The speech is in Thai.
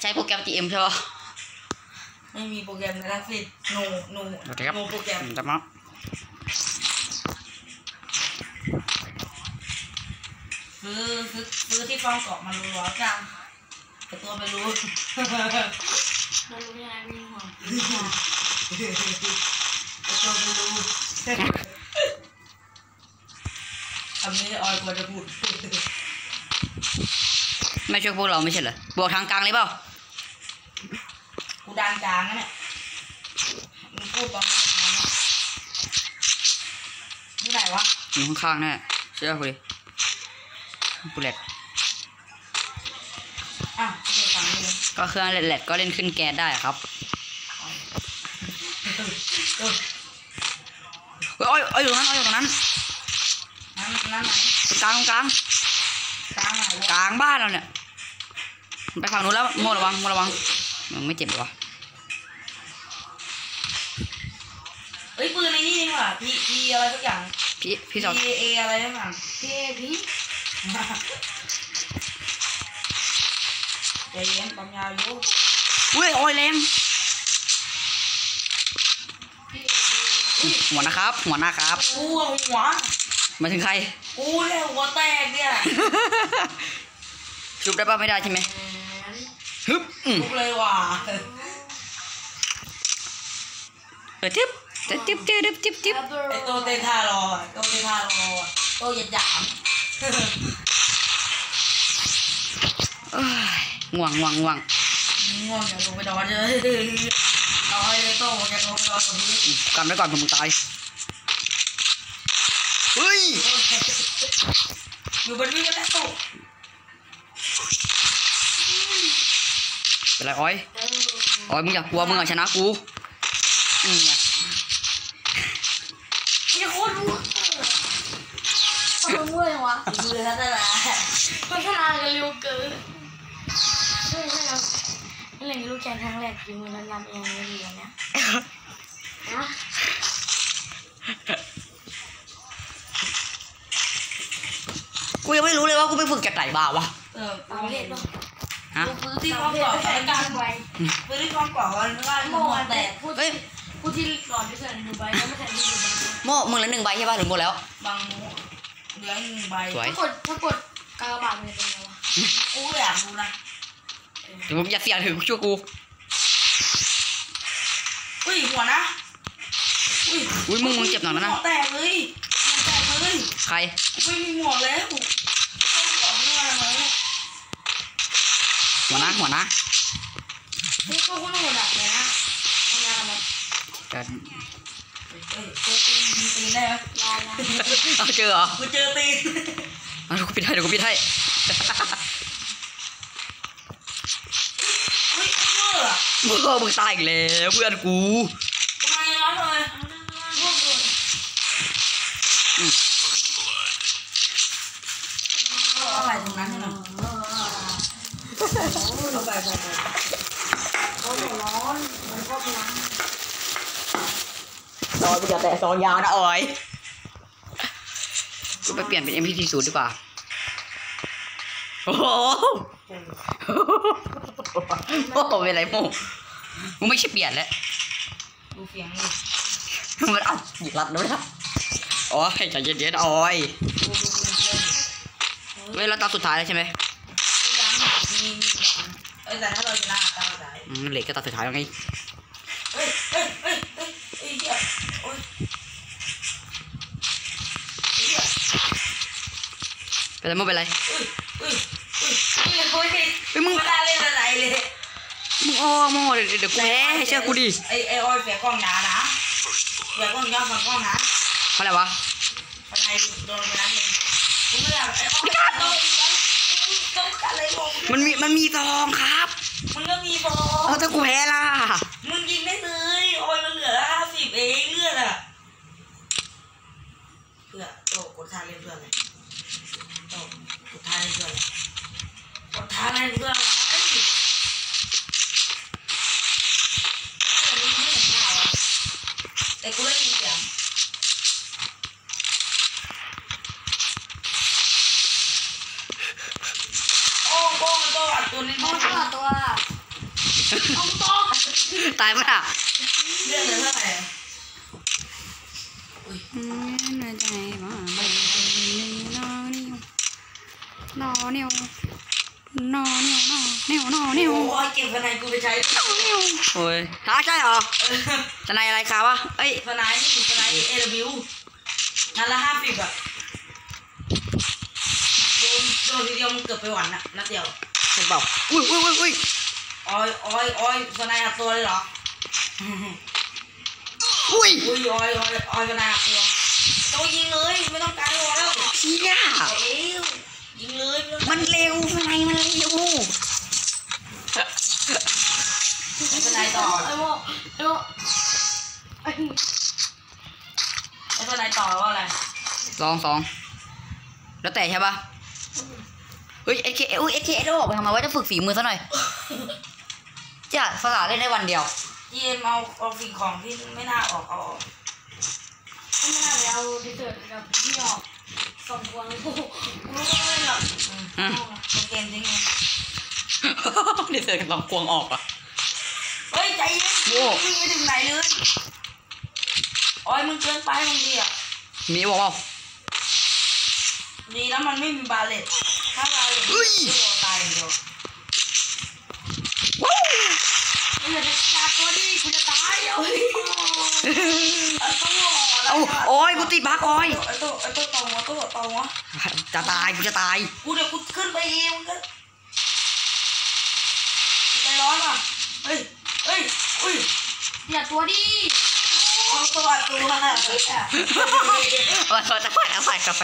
ใช้โปรแกรม GM ใช่ปะไม่มีโปรแกรมนะสิโนโนโอเคครับโนโปรแกรมจะมาซื้อซื้อซื้อที่ฟองเกาะมารู้ร้อยจังแต่ตัวไม่รู้เรารู้ยังไงมีห่วงแต่ตัวไม่รู้คำนี้ออยควรจะพูด ไม่ช่วยพวกเราไม่ใช่เหรอบวกทางกลางเลยเปล่ากูดันกลางนะเนี่ยมึงพูดตอนนี้ไม่ทันนะนี่ไหนวะอยู่ข้างๆแน่เชื่อกูดิกูแหลกอะกูเจอฝั่งนี้เลยก็เครื่องแหลกๆก็เล่นขึ้นแก๊สได้ครับเออเฮ้ยอ้อยอ้อยอยู่ตรงนั้นอ้อยอยู่ตรงนั้นนั้นนั้นไหน ตรงกลางตรงกลางกลางไหนกวะลางบ้านเราเนี่ย ไปฝั่งนู้นแล้วโมระวังโมระวังยังไม่เจ็บเหรอวะเอ้ยปืนในนี่นี่หว่าพีพีอะไรสักอย่างพี่พี่สาวพีเออะไรสักอย่างพี่พี่ใจเย็นปั๊มยาวอยู่อุ้ยอ้อยแรงพี่หัวนะครับ หัวหน้าครับกูอะหัวหมายถึงใครกูเนี่ยหัวแตกเนี่ยชุบได้ปะไม่ได้ใช่ไหม ฮึบอืมทุบเลยว่ะเออจิ๊บจิ๊บจิ๊บจิ๊บจิ๊บจิ๊บไอตัวเตนทารออะตัวเตนทารออะตัวหยัดหยามเอ้ยง่วงง่วงง่วงง่วงอย่าลงไปนอนเลยเอาให้เลยโต้อยากลงไปนอนกับพี่อืมกันไว้ก่อนผมมึงตายเฮ้ยอยู่บนนี้ก็แล้วโต้ เป็นไรอ้อยอ้อยมึงอยากกลัวมึงอะชนะกูอืมไงไอ้โคตรรู้มันรู้เลยวะมือท่านนั่นแหละพัฒนากันเร็วเกินใช่ใช่ครับนี่แหละรู้แกนครั้งแรกฝีมือนั้นนำเองเลยดีอันเนี้ยนะกูยังไม่รู้เลยว่ากูไปฝึกจากไหนมาวะ เออต่างประเทศปะ ฮะปืนที่ความก่อสถานการณ์ไปปืนที่ความก่อวันว่าเมื่อหัววานแตแต่กพูดเฮ้ยพูดที่ก่อนที่จะดูใบแล้วไม่ทันที่ดูใบโม่มึงเหลือหนึ่งใบใช่ป่ะหรือหมดแล้วบางเหลือหนึ่งใบสวยถ้ากดถ้ากดกากบาทมันจะเป็นไงวะกูอยากดูนะเดี๋ยวผมอย่าเสียงถึงช่วยกูอุ้ยหัวนะอุ้ยอุ้ยมึงมึงเจ็บหนักแล้วนะหัวแตกเลยหัวแตกเลยใครกูไม่มีหมวกแล้วต้องออกมาทำไมเนี่ย หัวหน้าหัวหน้านี่ก็คนโหดอะเนี่ยนะทำงานอะไรจะเอ้ยเจอตีนมีตีนได้ไหมยานะเอาเจอเหรอกูเจอตีนเอาเดี๋ยวกูปิดให้เดี๋ยวกูปิดให้เมื่ออะมึงมึงตายอีกแล้วเพื่อนกู เอาไปไปเขาหัวร้อนมันก็พลังซอยมึงอย่าแตะซองยาวนะออยกูไปเปลี่ยนเป็น MPT ศูนย์ดีกว่า โอ้โหโอ้โหเป็นไรโม่มึงไม่ใช่เปลี่ยนแล้วดูเสียงมันเอาหยิกรัดแล้วนะโอ้ยใจเย็นๆออยเวล้วตาสุดท้ายแล้วใช่ไหม ยังมีมีเอ้ยแต่ถ้าเราชนะตามมาได้อืมเหล็กก็ตาสุดท้ายแล้วไงเอ้ยเอ้ยเอ้ยเอ้ยเอ้ยเหี้ยโอ้ยเหี้ยเป็นไรโม่เป็นไรอุ้ยอุ้ยอุ้ยอุ้ยโอ้ยเฮ้ยมึงไม่ได้เล่นอะไรเลยมึงอ้อโม่เดี๋ยวเดี๋ยวกูแพ้เชื่อกูดิไอไอออยเสียกล้องหนานะเสียกล้องยาวฝั่งกล้องนะเพราะอะไรวะภายในโดนไปนั้นเองกูไม่อยากไอออยโดนอีกแล้วต้องการอะไรบอกมันมีมันมีซองครับ มึงก็มีบอเอาถ้ากูแพ้ล่ะ มึงยิงได้เลยออยมันเหลือห้าสิบเองเลือดอะเพื่อโตกดทานเล่นเพื่อนเลยโตกดทานเล่นเพื่อนเลยกดทานเล่นเพื่อนเลยไอ้ยอันนี้ไม่เห็นหน้าวะแต่กูได้ยินเสียง โอ้โหโตอัดตัวนี้โอ้โอ้ตัวตัวตายปะน่ะเรื่องเหลือเท่าไหร่อะอุ้ยอืมน่าใจมาไม่น นโดนทีเดียวมึงเกือบไปหวันอะนัดเดียวเป็นเปล่าอุ้ยอุ้ยอุ้ยอุ้ยออยออยออยคะแนนหักตัวเลยเหรออุ้ยอุ้ยออยออยออยคะแนนหักตัวต้องยิงเลยไม่ต้องการรอแล้วเชี่ยเอ้วยิงเลยไต้องมันเร็วทำไมมันเร็วไม่เป็นไรต่อไอ้โมไอ้โมไอ้ไม่เป็นไรต่อว่าอะไรสองสองแล้วแต่ใช่ปะ เฮ้ยเอเคอุ้ยเอเคเอออกไปทำไมว่าจะฝึกฝีมือซะหน่อยจะภาษาเล่นได้วันเดียวยีเอ็มเอาเอาสิ่งของที่ไม่น่าออกเอาออกไม่น่าเลยเอาดิเซอร์กับพี่ออกสองคนโอ้โหไม่ต้องเลยหรอกอืมอืมเอาเกมทิ้งเลยเดี๋ยวเจอกันลองควงออกอะเฮ้ยใจเย็นโว้วิ่งไม่ถึงไหนเลยออยมึงเกินไปบางทีอะมีบอกว่า ดีแล้วมันไม่มีบาเลตถ้าบาเลตอุ้ย ตัวตายอย่างเดียวว้าวไม่อยากจะจับตัวดิกูจะตายแล้วเฮ้ยเอาต้องรอแล้วเอาโอ้ยกูติดบักโอ้ยไอ้ตัวไอ้ตัวต่อหัวตัวต่อหัวจะตายกูจะตาย กูเดี๋ยวกูขึ้นไปเองมึงก็ใจร้อนอะเฮ้ยเฮ้ยอุ้ยอย่าตัวดิเอาตัวตัวมันจะไปแล้วไปกันไป